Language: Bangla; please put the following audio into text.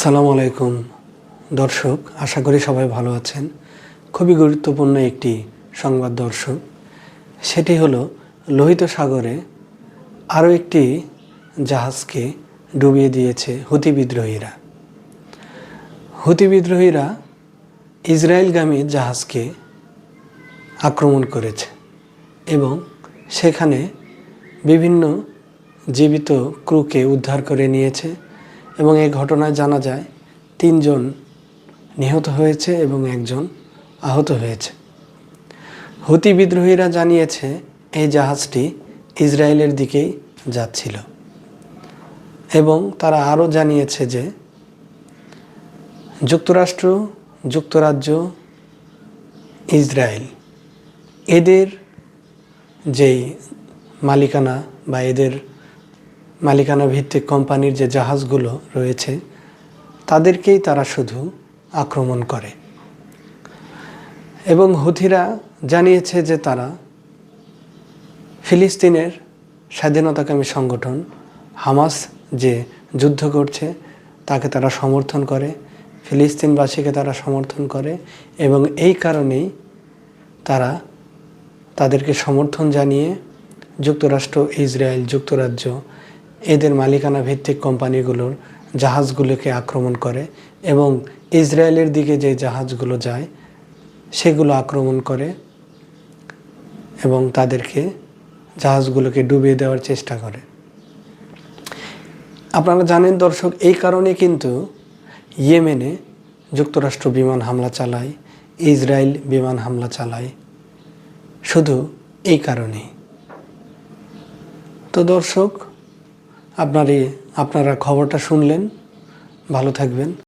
সালামু আলাইকুম, দর্শক, আশা করি সবাই ভালো আছেন। খুবই গুরুত্বপূর্ণ একটি সংবাদ দর্শক, সেটি হলো লোহিত সাগরে আরও একটি জাহাজকে ডুবিয়ে দিয়েছে হুতি বিদ্রোহীরা। হুতি বিদ্রোহীরা ইসরায়েলগামী জাহাজকে আক্রমণ করেছে এবং সেখানে বিভিন্ন জীবিত ক্রুকে উদ্ধার করে নিয়েছে। এবং এই ঘটনায় জানা যায় তিনজন নিহত হয়েছে এবং একজন আহত হয়েছে। হুতি বিদ্রোহীরা জানিয়েছে এই জাহাজটি ইসরায়েলের দিকেই যাচ্ছিল এবং তারা আরও জানিয়েছে যে যুক্তরাষ্ট্র, যুক্তরাজ্য, ইসরায়েল এদের যেই মালিকানা বা এদের মালিকানা ভিত্তিক কোম্পানির যে জাহাজগুলো রয়েছে, তাদেরকেই তারা শুধু আক্রমণ করে। এবং হুথিরা জানিয়েছে যে তারা ফিলিস্তিনের স্বাধীনতাকামী সংগঠন হামাস যে যুদ্ধ করছে, তাকে তারা সমর্থন করে, ফিলিস্তিনবাসীকে তারা সমর্থন করে এবং এই কারণেই তারা তাদেরকে সমর্থন জানিয়ে যুক্তরাষ্ট্র, ইসরায়েল, যুক্তরাজ্য এদের মালিকানা ভিত্তিক কোম্পানিগুলোর জাহাজগুলোকে আক্রমণ করে এবং ইসরায়েলের দিকে যে জাহাজগুলো যায়, সেগুলো আক্রমণ করে এবং তাদেরকে জাহাজগুলোকে ডুবিয়ে দেওয়ার চেষ্টা করে। আপনারা জানেন দর্শক, এই কারণে কিন্তু ইয়েমেনে যুক্তরাষ্ট্র বিমান হামলা চালায়, ইসরায়েল বিমান হামলা চালায়। শুধু এই কারণেই। তো দর্শক আপনারই আপনারা খবরটা শুনলেন। ভালো থাকবেন।